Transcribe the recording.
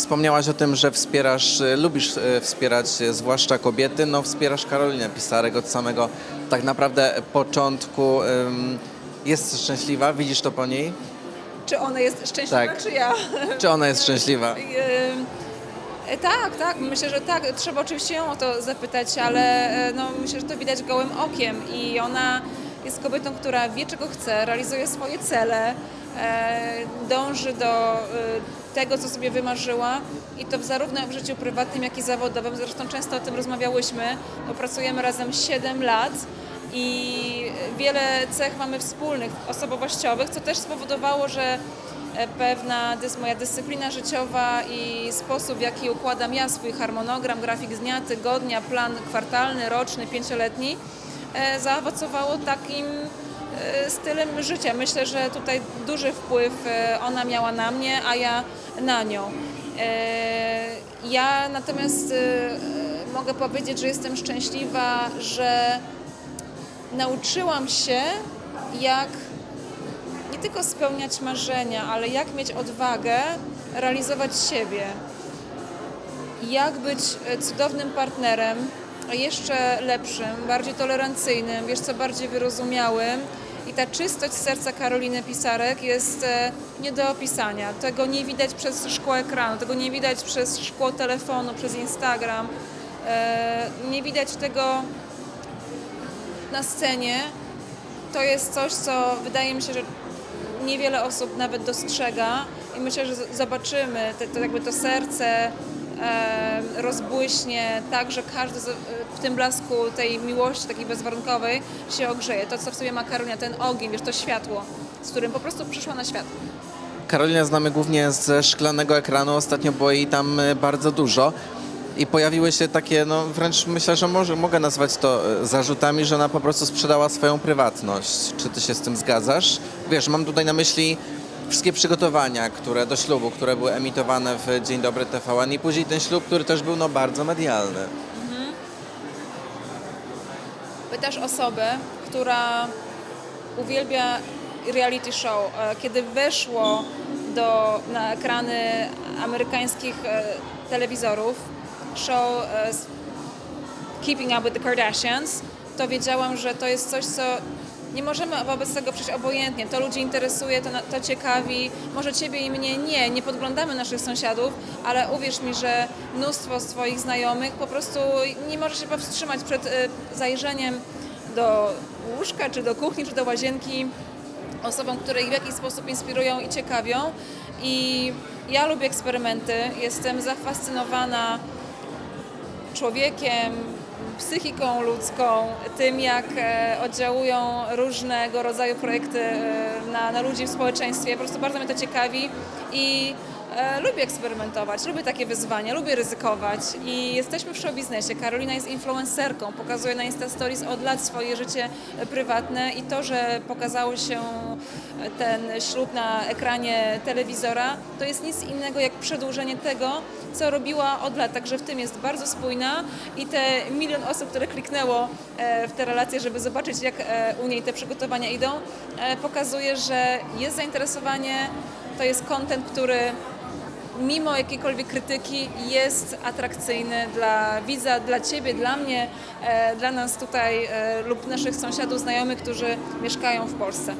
Wspomniałaś o tym, że wspierasz, e, lubisz e, wspierać e, zwłaszcza kobiety. No wspierasz Karolinę Pisarek od samego tak naprawdę początku. Jest szczęśliwa, widzisz to po niej? Czy ona jest szczęśliwa, Tak. czy ja? Czy ona jest szczęśliwa? Tak, tak, myślę, że tak. Trzeba oczywiście ją o to zapytać, ale no, myślę, że to widać gołym okiem i ona jest kobietą, która wie, czego chce, realizuje swoje cele, dąży do e, tego, co sobie wymarzyła i to zarówno w życiu prywatnym, jak i zawodowym. Zresztą często o tym rozmawiałyśmy, bo pracujemy razem 7 lat i wiele cech mamy wspólnych, osobowościowych, co też spowodowało, że e, pewna moja dyscyplina życiowa i sposób, w jaki układam ja swój harmonogram, grafik dnia, tygodnia, plan kwartalny, roczny, pięcioletni, e, zaowocowało takim e, stylem życia. Myślę, że tutaj duży wpływ e, ona miała na mnie, a ja na nią. E, Ja natomiast mogę powiedzieć, że jestem szczęśliwa, że nauczyłam się, jak nie tylko spełniać marzenia, ale jak mieć odwagę realizować siebie. Jak być cudownym partnerem, jeszcze lepszym, bardziej tolerancyjnym, co, bardziej wyrozumiałym. I ta czystość serca Karoliny Pisarek jest e, nie do opisania. Tego nie widać przez szkło ekranu, tego nie widać przez szkło telefonu, przez Instagram. E, Nie widać tego na scenie, to jest coś, co wydaje mi się, że niewiele osób nawet dostrzega i myślę, że zobaczymy te, to jakby to serce rozbłyśnie tak, że każdy w tym blasku tej miłości takiej bezwarunkowej się ogrzeje. To, co w sobie ma Karolina, ten ogień, wiesz, to światło, z którym po prostu przyszła na świat. Karolinę znamy głównie ze szklanego ekranu, ostatnio było jej tam e, bardzo dużo. I pojawiły się takie, no wręcz myślę, że może, mogę nazwać to e, zarzutami, że ona po prostu sprzedała swoją prywatność. Czy ty się z tym zgadzasz? Wiesz, mam tutaj na myśli wszystkie przygotowania, które do ślubu, które były emitowane w Dzień Dobry TVN i później ten ślub, który też był no bardzo medialny. Pytasz osobę, która uwielbia reality show. E, Kiedy weszło do, na ekrany amerykańskich e, telewizorów show e, Keeping Up with the Kardashians, to wiedziałam, że to jest coś, co nie możemy wobec tego przejść obojętnie. To ludzi interesuje, to, to ciekawi. Może ciebie i mnie nie, nie podglądamy naszych sąsiadów, ale uwierz mi, że mnóstwo swoich znajomych po prostu nie może się powstrzymać przed y, zajrzeniem do łóżka, czy do kuchni, czy do łazienki osobom, które ich w jakiś sposób inspirują i ciekawią. I ja lubię eksperymenty, jestem zafascynowana człowiekiem, psychiką ludzką, tym jak e, oddziałują różnego rodzaju projekty e, na, na ludzi w społeczeństwie. Po prostu bardzo mnie to ciekawi i e, lubię eksperymentować, lubię takie wyzwania, lubię ryzykować i jesteśmy w show biznesie. Karolina jest influencerką, pokazuje na Insta Stories od lat swoje życie e, prywatne i to, że pokazało się e, ten ślub na ekranie telewizora, to jest nic innego jak przedłużenie tego, co robiła od lat. Także w tym jest bardzo spójna i te milion osób, które kliknęło e, w te relacje, żeby zobaczyć, jak u niej te przygotowania idą, pokazuje, że jest zainteresowanie, to jest content, który mimo jakiejkolwiek krytyki jest atrakcyjny dla widza, dla Ciebie, dla mnie, e, dla nas tutaj e, lub naszych sąsiadów, znajomych, którzy mieszkają w Polsce.